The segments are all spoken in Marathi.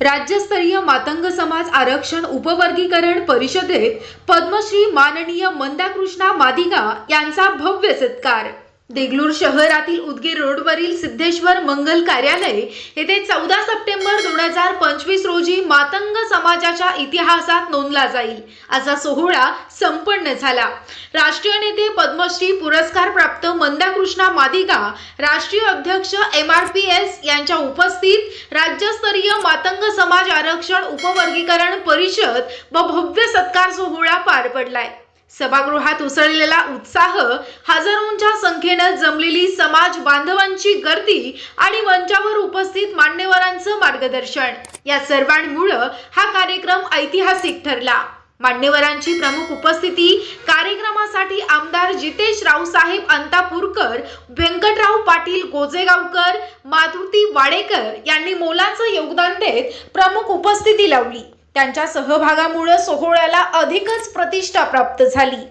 राज्यस्तरीय मातंग समाज आरक्षण उपवर्गीकरण परिषदेत पद्मश्री माननीय मंदाकृष्णा मादिगा यांचा भव्य सत्कार. देगलूर शहरातील उदगीर रोडवरील सिद्धेश्वर मंगल कार्यालय येथे चौदा सप्टेंबर दोन हजार पंचवीस रोजी मातंग समाजाच्या इतिहासात नोंदला जाईल असा सोहळा संपन्न झाला. राष्ट्रीय नेते पद्मश्री पुरस्कार प्राप्त मंदाकृष्णा मादिगा राष्ट्रीय अध्यक्ष एम आर पी एस यांच्या उपस्थित राज्यस्तरीय मातंग समाज आरक्षण उपवर्गीकरण परिषद व भव्य सत्कार सोहळा पार पडलाय. सभागृहात उसळलेला उत्साह हजारोंच्या संख्येनं जमलेली समाज बांधवांची गर्दी आणि मंचावर उपस्थित मान्यवरांचं मार्गदर्शन. या सर्वांमुळं हा कार्यक्रम ऐतिहासिक ठरला. मान्यवरांची प्रमुख उपस्थिती कार्यक्रमासाठी आमदार जितेश रावसाहेब अंतापूरकर व्यंकटराव पाटील गोजेगावकर माधुती वाडेकर यांनी मोलाचं योगदान देत प्रमुख उपस्थिती लावली. त्यांच्या सहभागामुळं सोहळ्याला अधिकच प्रतिष्ठा प्राप्त झाली.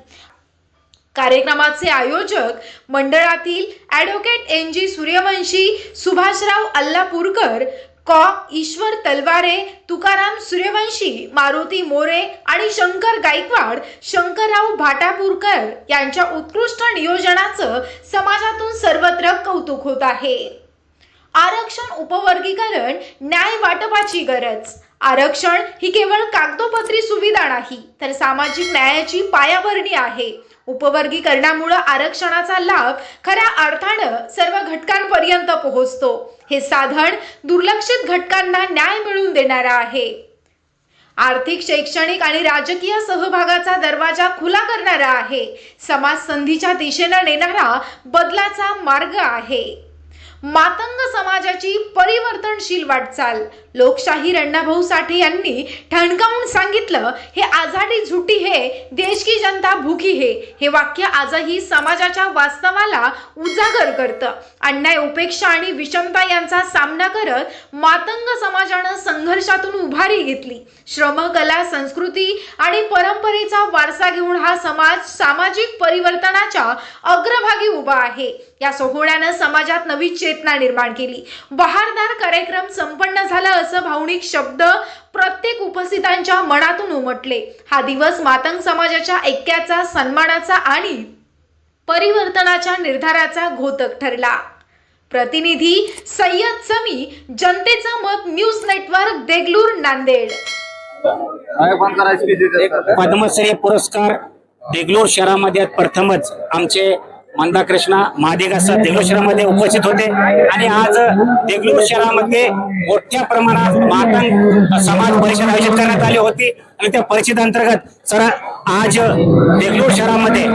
कार्यक्रमाचे आयोजक मंडळातील advocate N G Suryavanshi Subhashrao Allapurkar कॉ. ईश्वर तलवारे तुकाराम सूर्यवंशी मारुती मोरे आणि शंकर गायकवाड शंकरराव भाटापूरकर यांच्या उत्कृष्ट नियोजनाचं समाजातून सर्वत्र कौतुक होत आहे. आरक्षण उपवर्गीकरण न्याय वाटपाची गरज आरक्षण ही केवळ कागदोपत्री सुविधा नाही तर सामाजिक न्यायाची पायाभरणी आहे. उपवर्गीकरणामुळे आरक्षणाचा लाभ खऱ्या अर्थानं सर्व घटकांपर्यंत पोहोचतो. हे साधन दुर्लक्षित घटकांना न्याय मिळवून देणारा आहे. आर्थिक शैक्षणिक आणि राजकीय सहभागाचा दरवाजा खुला करणारा आहे. समाज संधीच्या दिशेनं नेणारा बदलाचा मार्ग आहे. मातंग समाजाची परिवर्तनशील वाटचाल. लोकशाही अण्णाभाऊ साठे यांनी ठणकावून सांगितलं हे आझाडी झुटी हे देश की जनता भूखी हे. हे वाक्य आजही समाजाच्या वास्तवाला उजागर करतं. अन्याय उपेक्षा आणि विषमता यांचा सामना करत मातंग समाजानं संघर्षातून उभारी घेतली. श्रम कला संस्कृती आणि परंपरेचा वारसा घेऊन हा समाज सामाजिक परिवर्तनाच्या अग्रभागी उभा आहे. या सोहळ्यानं समाजात नवी चेतना निर्माण केली. बहारदार कार्यक्रम संपन्न झाला असं भावनिक शब्द प्रत्येक उपस्थितांच्या मनातून उमटले. हा दिवस मातंग समाजाच्या ऐक्याचा सन्मानाचा आणि परिवर्तनाच्या निर्धाराचा घोतक ठरला. प्रतिनिधी सय्यद समी जनतेचा मत न्यूज नेटवर्क देगलूर नांदेड. पद्मश्री पुरस्कार देगलूर शहरामध्ये प्रथमच आमचे मंदाकृष्णा महादेगा सर देगलूर शहरामध्ये उपस्थित होते. आणि आज देगलूर शहरामध्ये मोठ्या प्रमाणात मातंग समाज परिषद आयोजित करण्यात आली होती. आणि त्या परिषदेअंतर्गत सर आज देगलूर शहरामध्ये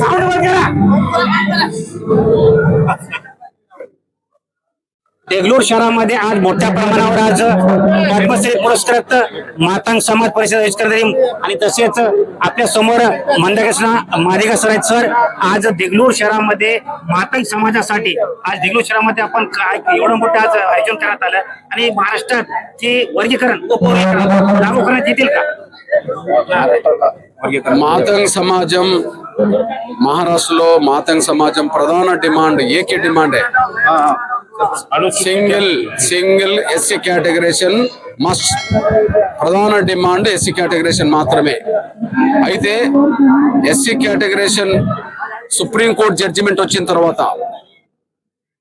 சவுண்ட் வருகிறேன் देगलूर शहरामध्ये आज मोठ्या प्रमाणावर आज पद्मश्री पुरस्कृत मातांग समाज परिषद आयोजित करण्यात आली. आणि तसेच आपल्या समोर मंदकृष्ण मादिगा सर आहेत सर आज देगलूर शहरामध्ये मातंग समाजासाठी आज देगलूर शहरामध्ये आपण काय एवढं मोठं आज आयोजन करण्यात आलं आणि महाराष्ट्रात जे वर्गीकरण उपवर्गीकरण लागू करण्यात येतील का మాతంగ్ సమాజం మహారాష్ట్రలో మాతంగ్ సమాజం ప్రధాన డిమాండ్ ఏకే డిమాండే single single SC categorisation must. ప్రధాన డిమాండ్ ఎస్సీ కేటగరేషన్ మాత్రమే. అయితే ఎస్సీ కేటగరేషన్ సుప్రీంకోర్టు జడ్జిమెంట్ వచ్చిన తర్వాత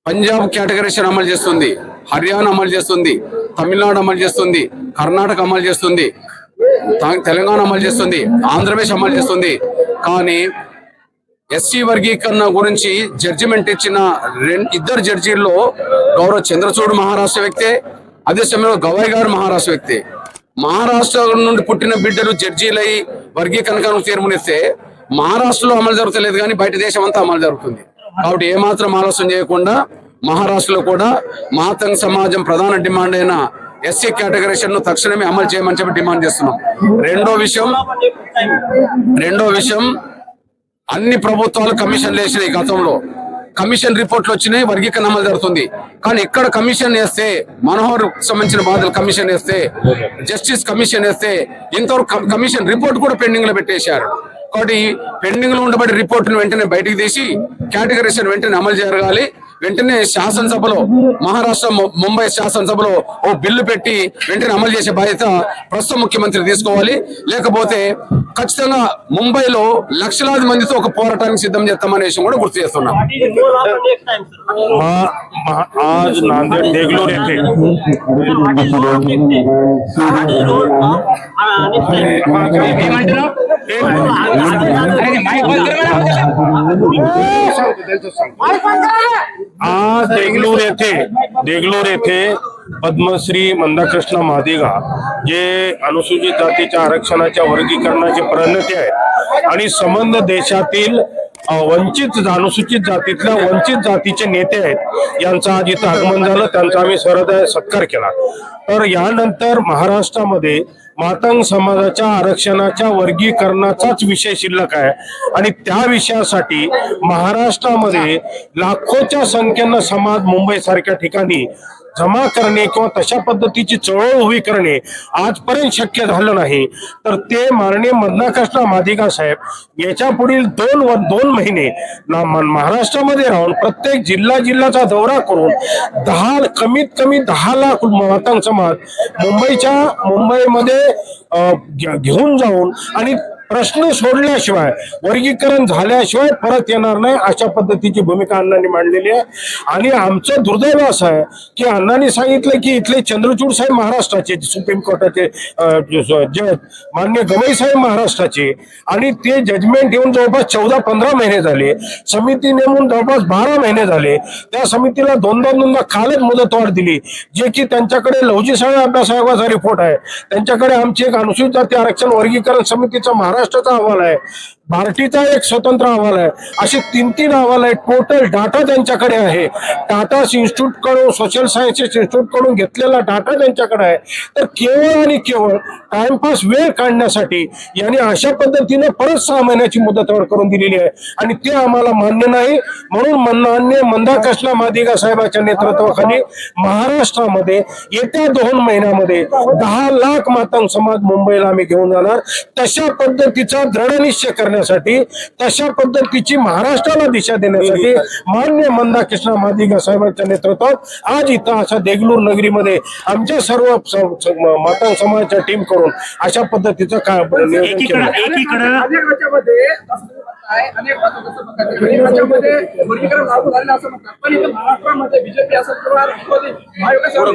పంజాబ్ కేటగరేషన్ అమలు చేస్తుంది హర్యానా అమలు చేస్తుంది తమిళనాడు అమలు చేస్తుంది కర్ణాటక అమలు చేస్తుంది తెలంగాణ అమలు చేస్తుంది ఆంధ్రప్రదేశ్ అమలు చేస్తుంది. కానీ ఎస్సీ వర్గీకరణ గురించి జడ్జిమెంట్ ఇచ్చిన ఇద్దరు జడ్జీల్లో గౌరవ చంద్రచూడ్ మహారాష్ట్ర వ్యక్తే అదే సమయంలో గవాయ్ గారు మహారాష్ట్ర వ్యక్తే. మహారాష్ట్ర నుండి పుట్టిన బిడ్డలు జడ్జీలై వర్గీకరణ తీర్మానిస్తే మహారాష్ట్రలో అమలు జరుగుతలేదు కానీ బయట దేశం అంతా అమలు జరుగుతుంది. కాబట్టి ఏమాత్రం ఆలోచన చేయకుండా మహారాష్ట్రలో కూడా మాతంగ్ సమాజం ప్రధాన డిమాండ్ అయిన ఎస్సీ కేటగరేషన్ను తక్షణమే అమలు చేయమని చెప్పి డిమాండ్ చేస్తున్నాం. రెండో విషయం రెండో విషయం అన్ని ప్రభుత్వాలు కమిషన్లు వేసినాయి గతంలో. కమిషన్ రిపోర్ట్లు వచ్చినాయి వర్గీకరణ అమలు జరుగుతుంది. కానీ ఇక్కడ కమిషన్ వేస్తే మనోహర్ సంబంధించిన బాధలు కమిషన్ వేస్తే జస్టిస్ కమిషన్ వేస్తే ఇంతవరకు కమిషన్ రిపోర్ట్ కూడా పెండింగ్లో పెట్టేశారు. కాబట్టి పెండింగ్లో ఉండబడి రిపోర్ట్ను వెంటనే బయటకు తీసి కేటగరీషన్ వెంటనే అమలు జరగాలి. వెంటనే శాసనసభలో మహారాష్ట్ర ముంబై శాసనసభలో ఓ బిల్లు పెట్టి వెంటనే అమలు చేసే బాధ్యత ప్రస్తుత ముఖ్యమంత్రి తీసుకోవాలి. లేకపోతే ఖచ్చితంగా ముంబైలో లక్షలాది మందితో ఒక పోరాటానికి సిద్ధం చేస్తామనే విషయం కూడా గుర్తు చేస్తున్నాం मा- मा- आज नांदेड देगलूर येथे आज देगलूर येथे देगलूर येथे पद्मश्री मंदाकृष्ण मादिगा जे अनुसूचित जातीच्या आरक्षणाच्या वर्गीकरणाचे प्रणती आहेत. आणि संबंध देशातील वंचित अनुसूचित जातीतल्या वंचित जातीचे नेते आहेत. यांचं आज इथं आगमन झालं त्यांचा आम्ही सहृदय सत्कार केला. तर यानंतर महाराष्ट्रामध्ये मातंग समाजाच्या आरक्षणाच्या वर्गीकरणाचाच विषय शिल्लक आहे. आणि त्या विषयासाठी महाराष्ट्रामध्ये लाखोच्या संख्येनं समाज मुंबई सारख्या ठिकाणी जमा करणे किंवा तशा पद्धतीची चळवळ उभी करणे आजपर्यंत शक्य झालं नाही. तर ते माननीय मधनाकृष्णा माधिका साहेब याच्या पुढील दोन व दोन महिने ना- महाराष्ट्रामध्ये राहून प्रत्येक जिल्हा जिल्ह्याचा दौरा करून दहा कमीत कमी दहा लाख मातांग समाज मुंबईच्या मुंबईमध्ये घेऊन जाऊन आणि प्रश्न सोडल्याशिवाय वर्गीकरण झाल्याशिवाय परत येणार नाही अशा पद्धतीची भूमिका अण्णांनी मांडलेली आहे. आणि आमचं दुर्दैव असं आहे की अण्णांनी सांगितलं की इथले चंद्रचूड साहेब महाराष्ट्राचे सुप्रीम कोर्टाचे जज मान्य गवई साहेब महाराष्ट्राचे आणि ते जजमेंट येऊन जवळपास चौदा पंधरा महिने झाले. समिती नेमून जवळपास बारा महिने झाले. त्या समितीला दोनदा दोनदा कालच मुदतवाढ दिली जे की त्यांच्याकडे लवजी साहेब अभ्यास आयोगाचा रिपोर्ट आहे. त्यांच्याकडे आमची एक अनुसूचित जाती आरक्षण वर्गीकरण समितीचा महाराष्ट्र अहवाल आहे भारतीचा एक स्वतंत्र अहवाल आहे. असे तीन तीन अहवाल आहेत. टोटल डाटा त्यांच्याकडे आहे. टाटा इन्स्टिट्यूटकडून सोशल सायन्सेस इन्स्टिट्यूटकडून घेतलेला डाटा त्यांच्याकडे आहे. तर केवळ आणि केवळ टाइमपास वेळ काढण्यासाठी यांनी अशा पद्धतीने परत सहा महिन्याची मुदतवाढ करून दिलेली आहे. आणि ते आम्हाला मान्य नाही. म्हणून मान्य मंदाकृष्ण मादिगा साहेबांच्या नेतृत्वाखाली महाराष्ट्रामध्ये येत्या दोन महिन्यामध्ये दहा लाख मातांग समाज मुंबईला आम्ही घेऊन जाणार. तशा पद्धतीचा दृढ निश्चय करण्यासाठी तशा पद्धतीची महाराष्ट्राला दिशा देण्यासाठी मान्य मंदाकृष्ण मादिगा साहेबांच्या नेतृत्वात आज इथं अशा देगलूर नगरीमध्ये आमच्या सर्व मातांग समाजाच्या टीम करून अशा पद्धतीचं काय नियोजन एकीकडं एकीकडं अनेक वर्गीकरण लागू झालेलं असं म्हणतात. पण इथे महाराष्ट्रामध्ये बीजेपी असेल किंवा राष्ट्रवादी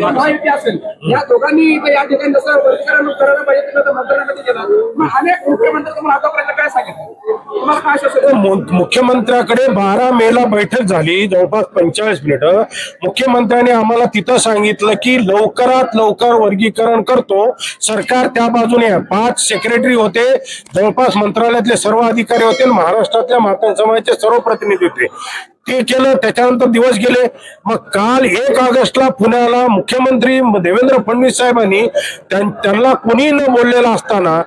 महायुती असेल या दोघांनी इथे या ठिकाणी जसं वर्गीकरण करायला पाहिजे गेला मग अनेक मुख्यमंत्री तुम्हाला आतापर्यंत काय सांगितलं? तुम्हाला काय मुख्यमंत्र्याकडे बारा मे ला बैठक झाली जवळपास पंचेचाळीस मिनिटं. मुख्यमंत्र्यांनी आम्हाला तिथं सांगितलं की लवकरात लवकर वर्गीकरण करतो. सरकार त्या बाजूने. पाच सेक्रेटरी होते जवळपास मंत्रालयातले सर्व अधिकारी होते आणि महाराष्ट्रातल्या महात्मा समाजाचे म्हणजे सर्व प्रतिनिधित्व ते केलं त्याच्यानंतर दिवस गेले. मग काल एक ऑगस्टला पुण्याला मुख्यमंत्री देवेंद्र फडणवीस साहेबांनी त्यां- त्यांना कुणी न बोललेलं असताना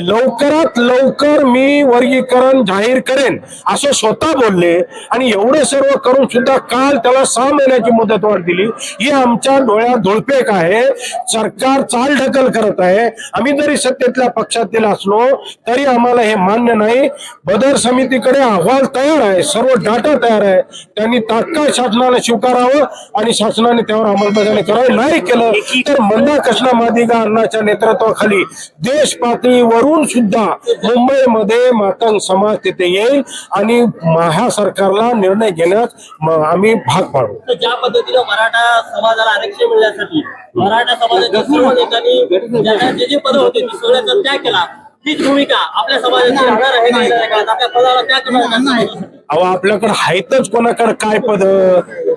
लवकरात लवकर मी वर्गीकरण जाहीर करेन असं स्वतः बोलले. आणि एवढे सर्व करून सुद्धा काल त्याला सहा महिन्याची मुदत वाढ दिली. ही आमच्या डोळ्यात धुळपेक आहे. सरकार चाल ढकल करत आहे. आम्ही जरी सत्तेतल्या पक्षातील असलो तरी आम्हाला हे मान्य नाही. बदर समितीकडे अहवाल तयार आहे. सर्व डाटा तयार आहे. त्यांनी तात्काळ शासनाला स्वीकारावं आणि शासनाने त्यावर अंमलबजावणी करावी. नाही केलं तर मंदा कृष्णा मादिगा अण्णाच्या नेतृत्वाखाली देश पातळीवरून सुद्धा मुंबईमध्ये मातंग समाज तिथे येईल आणि ह्या सरकारला निर्णय घेण्यास आम्ही भाग पाडू. तर ज्या पद्धतीनं मराठा समाजाला आरक्षण मिळण्यासाठी मराठा समाजाच्या सर्व नेत्यांनी जे जे पद होते सगळ्याचा त्याग केला. तीच भूमिका आपल्या समाजाची राहणार आहे का येणाऱ्या काळात? आपल्या पदाला त्याग करणार का समाजासाठी? अहो आपल्याकडे आहेतच कोणाकडे काय पद?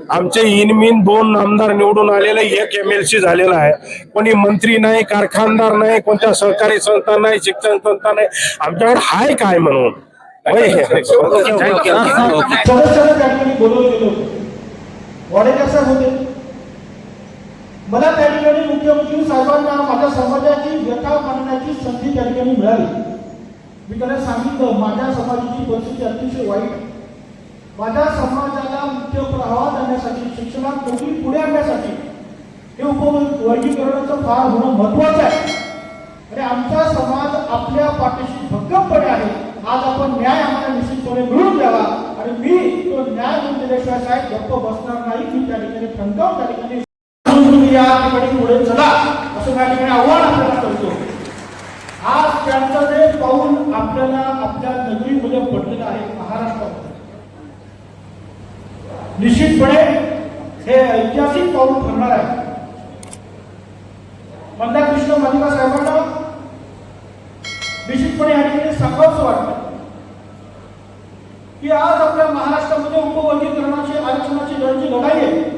आमचे इनमिन दोन आमदार निवडून आलेले एक एम एल सी झालेला आहे. कोणी मंत्री नाही कारखानदार नाही कोणत्या सहकारी संस्था नाही शिक्षण संस्था नाही. आमच्याकडे हाय काय म्हणून? होय. वाडेकर साहेब होते मला त्या ठिकाणी मुख्यमंत्री साहेबांना माझ्या समाजाची व्यथा मांडण्याची संधी त्या ठिकाणी मिळाली. मी त्यांना सांगितलं माझ्या समाजाची परिस्थिती अतिशय वाईट माझ्या समाजाला मुख्य प्रवाहात आणण्यासाठी शिक्षणात नोकरी पुढे आणण्यासाठी हे उपवर्गीकरणाचं फार होणं महत्वाचं आहे. आणि आमचा समाज आपल्या पाठीशी भक्कमपणे आहे. आज आपण न्याय आम्हाला निश्चितपणे मिळून द्यावा. आणि मी तो न्याय मिळून दिल्याशिवाय साहेब गप्प बसणार नाही. मी त्या ठिकाणी ठणकावून त्या ठिकाणी या ठिकाणी पुढे चला असं त्या ठिकाणी आव्हान आपल्याला करतो. आज त्यांचं जे पाऊल आपल्याला आपल्या नगरीमध्ये पडलेलं आहे महाराष्ट्रामध्ये. निश्चितपणे हे ऐतिहासिक पाऊल ठरणार आहे. मंदाकृष्ण मालिका साहेबांना निश्चितपणे या ठिकाणी सांगावंच वाटतं की आज आपल्या महाराष्ट्रामध्ये उपवर्गीकरणाची आरक्षणाची लढाई आहे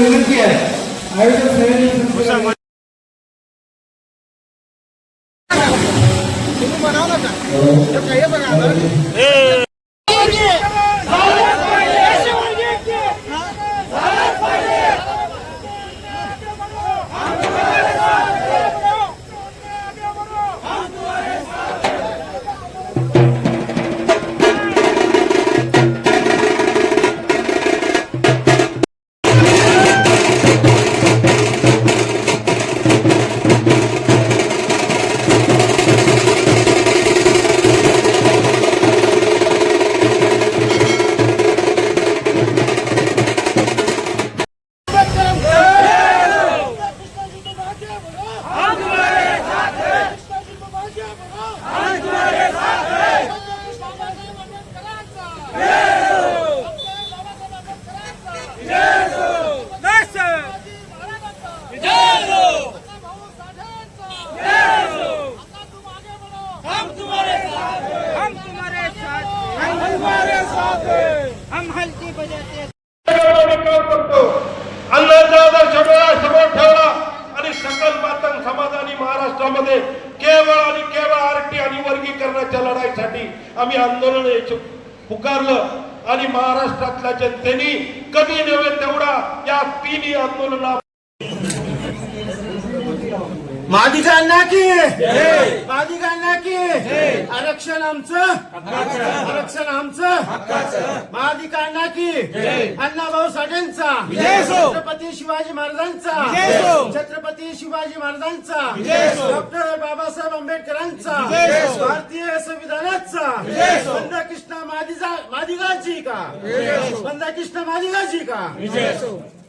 विनंती आहे आयोजक आम्ही आंदोलन पुकारलं आणि महाराष्ट्रातल्या जनतेने कधी नव्हे तेवढा या तिन्ही आंदोलना मादिकांना की? मादिकांना की? आरक्षण आमचं? आरक्षण आमचं? मादिकांना की? अण्णाभाऊ साठेंचा? छत्रपती शिवाजी महाराजांचा? छत्रपती शिवाजी महाराजांचा? बंदकृष्ण मादिगाची का? చాలా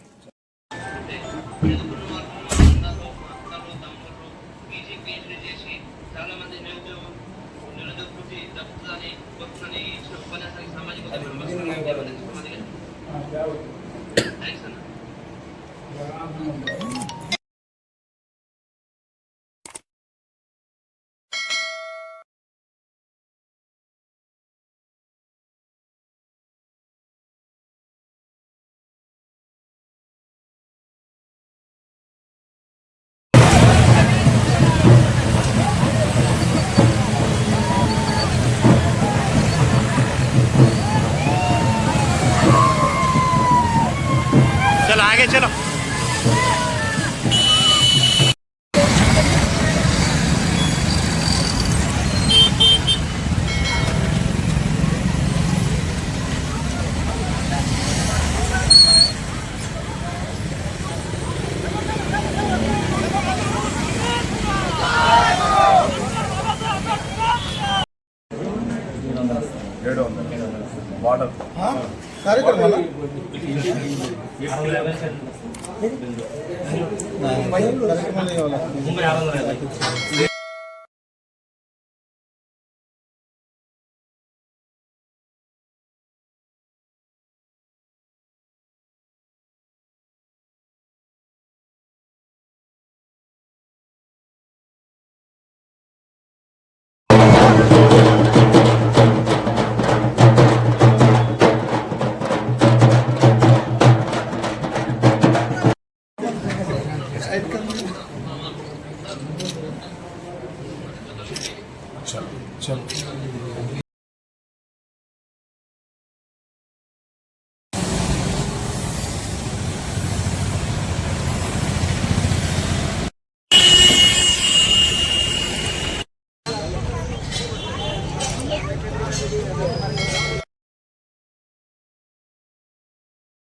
ほん。